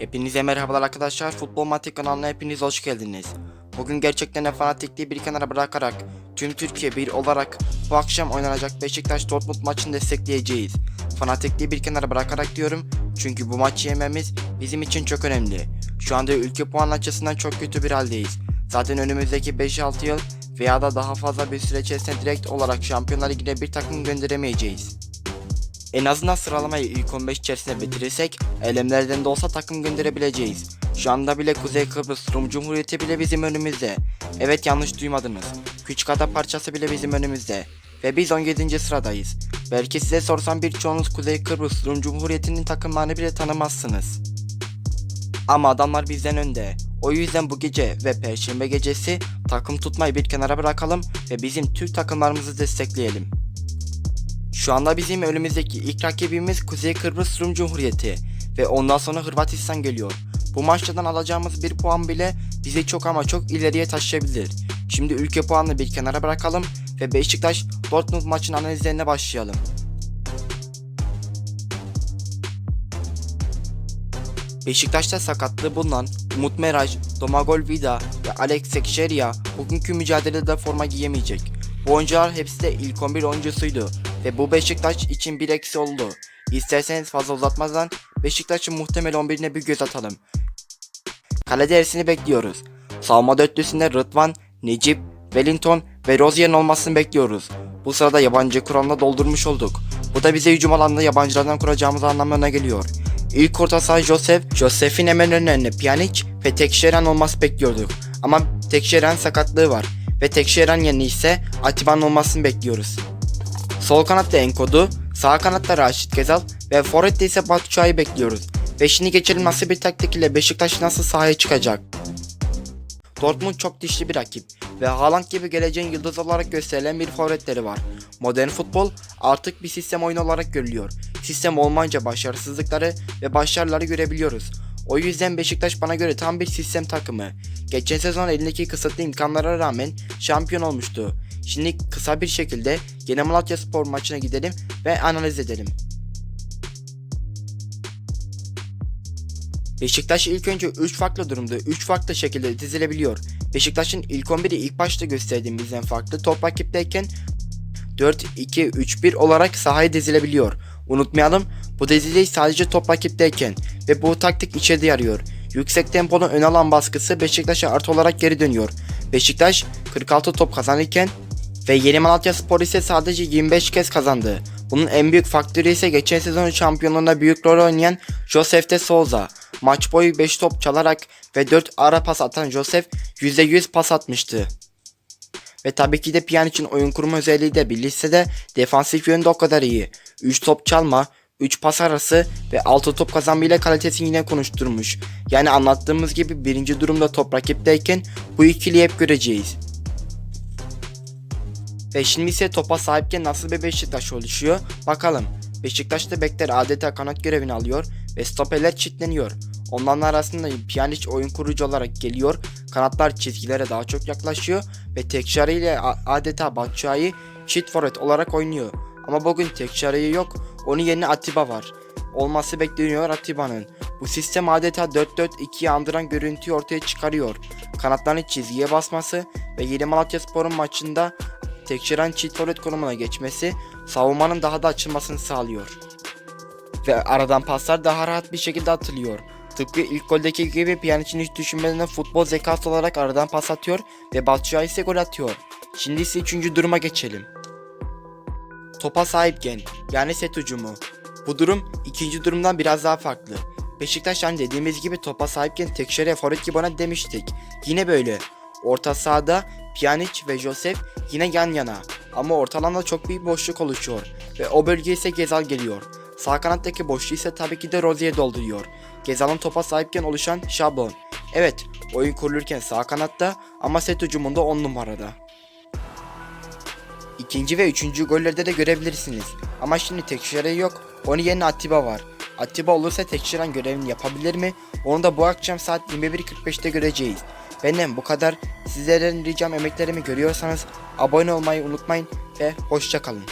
Hepinize merhabalar arkadaşlar. Futbol Matik kanalına hepiniz hoş geldiniz. Bugün gerçekten de fanatikliği bir kenara bırakarak tüm Türkiye bir olarak bu akşam oynanacak Beşiktaş Dortmund maçını destekleyeceğiz. Fanatikliği bir kenara bırakarak diyorum çünkü bu maçı yememiz bizim için çok önemli. Şu anda ülke puan açısından çok kötü bir haldeyiz. Zaten önümüzdeki 5-6 yıl veya da daha fazla bir süre içerisinde direkt olarak Şampiyonlar Ligi'ne bir takım gönderemeyeceğiz. En azından sıralamayı ilk 15 içerisinde bitirirsek elemlerden de olsa takım gönderebileceğiz. Şu anda bile Kuzey Kıbrıs Rum Cumhuriyeti bile bizim önümüzde. Evet yanlış duymadınız. Küçük ada parçası bile bizim önümüzde. Ve biz 17. sıradayız. Belki size sorsam birçoğunuz Kuzey Kıbrıs Rum Cumhuriyeti'nin takımlarını bile tanımazsınız. Ama adamlar bizden önde. O yüzden bu gece ve perşembe gecesi takım tutmayı bir kenara bırakalım ve bizim Türk takımlarımızı destekleyelim. Şu anda bizim önümüzdeki ilk rakibimiz Kuzey Kıbrıs Rum Cumhuriyeti ve ondan sonra Hırvatistan geliyor. Bu maçtan alacağımız bir puan bile bizi çok ama çok ileriye taşıyabilir. Şimdi ülke puanını bir kenara bırakalım ve Beşiktaş Dortmund maçının analizlerine başlayalım. Beşiktaş'ta sakatlığı bulunan Umut Meraş, Domagol Vida ve Alex Tekşerya bugünkü mücadelede forma giyemeyecek. Bu oyuncular hepsi de ilk 11 oyuncusuydu ve bu Beşiktaş için bir eksi oldu. İsterseniz fazla uzatmadan Beşiktaş'ın muhtemel 11'ine bir göz atalım. Kalede Ersin'i bekliyoruz. Savunma dörtlüsünde Rıdvan, Necip, Wellington ve Rozier'in olmasını bekliyoruz. Bu sırada yabancı kuralına doldurmuş olduk. Bu da bize hücum alanında yabancılardan kuracağımız anlamına geliyor. İlk orta saha Josef, Josef'in hemen önlerinde Pjanic ve Tekşeren olması bekliyorduk. Ama Tekşeren sakatlığı var ve Tekşeren yerine ise Atiba'nın olmasını bekliyoruz. Sol kanatta Enkodu, sağ kanatta Raşit Gezal ve forvette ise Batshuayi'yi bekliyoruz. Ve şimdi nasıl bir taktik ile Beşiktaş nasıl sahaya çıkacak. Dortmund çok dişli bir rakip ve Haaland gibi geleceğin yıldız olarak gösterilen bir forvetleri var. Modern futbol artık bir sistem oyunu olarak görülüyor. Sistem olmayınca başarısızlıkları ve başarıları görebiliyoruz. O yüzden Beşiktaş bana göre tam bir sistem takımı. Geçen sezon elindeki kısıtlı imkanlara rağmen şampiyon olmuştu. Şimdi kısa bir şekilde Yeni Malatya Spor maçına gidelim ve analiz edelim. Beşiktaş ilk önce 3 farklı durumda 3 farklı şekilde dizilebiliyor. Beşiktaş'ın ilk 11'i ilk başta gösterdiğimizden farklı top rakipteyken 4-2-3-1 olarak sahaya dizilebiliyor. Unutmayalım bu diziliş sadece top rakipteyken ve bu taktik içeride yarıyor. Yüksek tempolu ön alan baskısı Beşiktaş'a artı olarak geri dönüyor. Beşiktaş 46 top kazanırken ve Yeni Malatya Spor ise sadece 25 kez kazandı. Bunun en büyük faktörü ise geçen sezon şampiyonluğunda büyük rol oynayan Josef de Souza. Maç boyu 5 top çalarak ve 4 ara pas atan Josef %100 pas atmıştı. Ve tabii ki de Pjanic'in oyun kurma özelliği de bir listede defansif yönde o kadar iyi. 3 top çalma, 3 pas arası ve 6 top kazanmayla kalitesini yine konuşturmuş. Yani anlattığımız gibi birinci durumda top rakipteyken bu ikiliyi hep göreceğiz. Ve şimdi ise topa sahipken nasıl bir Beşiktaş oluşuyor? Bakalım. Beşiktaş'ta bekler adeta kanat görevini alıyor ve stoperler çitleniyor. Onların arasında Pjanic oyun kurucu olarak geliyor. Kanatlar çizgilere daha çok yaklaşıyor ve Tekşari ile adeta Batshuayi çift forvet olarak oynuyor. Ama bugün Tekşari yok. Onun yerine Atiba var. Olması bekleniyor Atiba'nın. Bu sistem adeta 4-4-2'yi andıran görüntüyü ortaya çıkarıyor. Kanatların çizgiye basması ve Yeni Malatya Spor'un maçında Tekşiren çift forvet konumuna geçmesi savunmanın daha da açılmasını sağlıyor. Ve aradan paslar daha rahat bir şekilde atılıyor. Tıpkı ilk goldeki gibi Pjanic'in hiç düşünmeden futbol zekası olarak aradan pas atıyor ve Batshuayi ise gol atıyor. Şimdi ise üçüncü duruma geçelim. Topa sahipken yani set hücumu. Bu durum ikinci durumdan biraz daha farklı. Beşiktaş hani dediğimiz gibi topa sahipken Tekşer'e forvet gibi ona demiştik. Yine böyle. Orta sahada Pjanic ve Josef yine yan yana. Ama orta alanda çok büyük boşluk oluşuyor. Ve o bölgeye ise Gezal geliyor. Sağ kanattaki boşluğu ise tabii ki de Rozier dolduruyor. Gezal'ın topa sahipken oluşan şablon. Evet, oyun kurulurken sağ kanatta ama set hücumunda 10 numarada. İkinci ve üçüncü gollerde de görebilirsiniz. Ama şimdi Tekşire yok, onun yerine Atiba var. Atiba olursa Tekşiren görevini yapabilir mi? Onu da bu akşam saat 21.45'te göreceğiz. Benden bu kadar. Sizlerden ricam emeklerimi görüyorsanız abone olmayı unutmayın ve hoşçakalın.